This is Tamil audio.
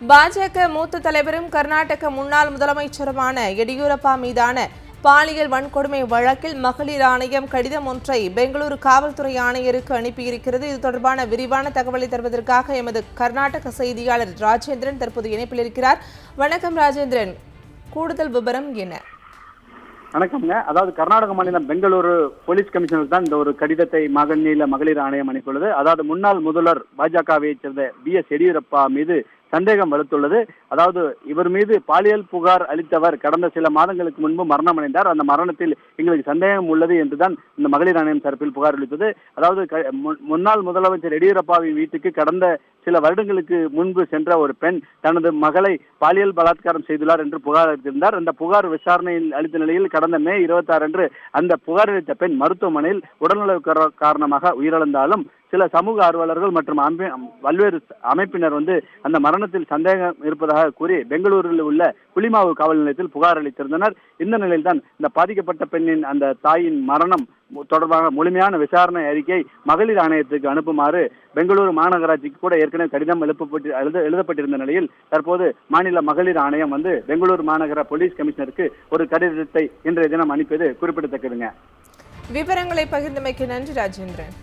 பாஜக மூத்த தலைவரும் கர்நாடக முன்னாள் முதலமைச்சருமான எடியூரப்பா மீதான பாலியல் வன்கொடுமை வழக்கில் மகளிர் ஆணையம் கடிதம் ஒன்றை பெங்களூரு காவல்துறை ஆணையருக்கு அனுப்பியிருக்கிறது. இது தொடர்பான விரிவான தகவலை தருவதற்காக எமது கர்நாடக செய்தியாளர் ராஜேந்திரன் தற்போது இணைப்பில் இருக்கிறார். வணக்கம் ராஜேந்திரன். கூடுதல் விவரம் என்ன? வணக்கம்ங்க. அதாவது கர்நாடக மாநிலம் பெங்களூரு போலீஸ் கமிஷனர் தான் இந்த ஒரு கடிதத்தை மகநீள மகளிர் ஆணையம் அனுப்பியுள்ளது. அதாவது முன்னாள் முதல்வர் பாஜகவை சேர்ந்த பி எஸ் எடியூரப்பா மீது சந்தேகம் வலுத்துள்ளது. அதாவது இவர் மீது பாலியல் புகார் அளித்தவர் கடந்த சில மாதங்களுக்கு முன்பு மரணம் அடைந்தார் அந்த மரணத்தில் எங்களுக்கு சந்தேகம் உள்ளது என்றுதான் இந்த மகளிர் ஆணையம் தரப்பில் புகார் அளித்தது. அதாவது க- முன்னாள் முதலமைச்சர் எடியூரப்பாவின் வீட்டுக்கு கடந்த சில வருடங்களுக்கு முன்பு சென்ற ஒரு பெண் தனது மகளை பாலியல் பலாத்காரம் செய்துள்ளார் என்று புகார் அளித்திருந்தார். அந்த புகார் விசாரணையில் அளித்த நிலையில் கடந்த மே இருபத்தி ஆறு அன்று அந்த புகார் அளித்த பெண் மருத்துவமனையில் உடல்நல காரணமாக உயிரிழந்தாலும் சில சமூக ஆர்வலர்கள் மற்றும் பல்வேறு அமைப்பினர் வந்து அந்த மரணத்தில் சந்தேகம் இருப்பதாக கூறி பெங்களூரில் உள்ள புலிமாவு காவல் நிலையத்தில் புகார் அளித்திருந்தனர். இந்த நிலையில்தான் இந்த பாதிக்கப்பட்ட பெண்ணின் அந்த தாயின் மரணம் தொடர்பாக முழுமையான விசாரணை அறிக்கை மகளிர் ஆணையத்துக்கு அனுப்புமாறு பெங்களூரு மாநகராட்சிக்கு கூட ஏற்கனவே கடிதம் எழுப்பப்பட்டு எழுத எழுதப்பட்டிருந்த நிலையில் தற்போது மாநில மகளிர் ஆணையம் வந்து பெங்களூரு மாநகர போலீஸ் கமிஷனருக்கு ஒரு கடிதத்தை இன்றைய தினம் அனுப்பியது குறிப்பிடத்தக்கதுங்க. விவரங்களை பகிர்ந்தமைக்கு நன்றி ராஜேந்திரன்.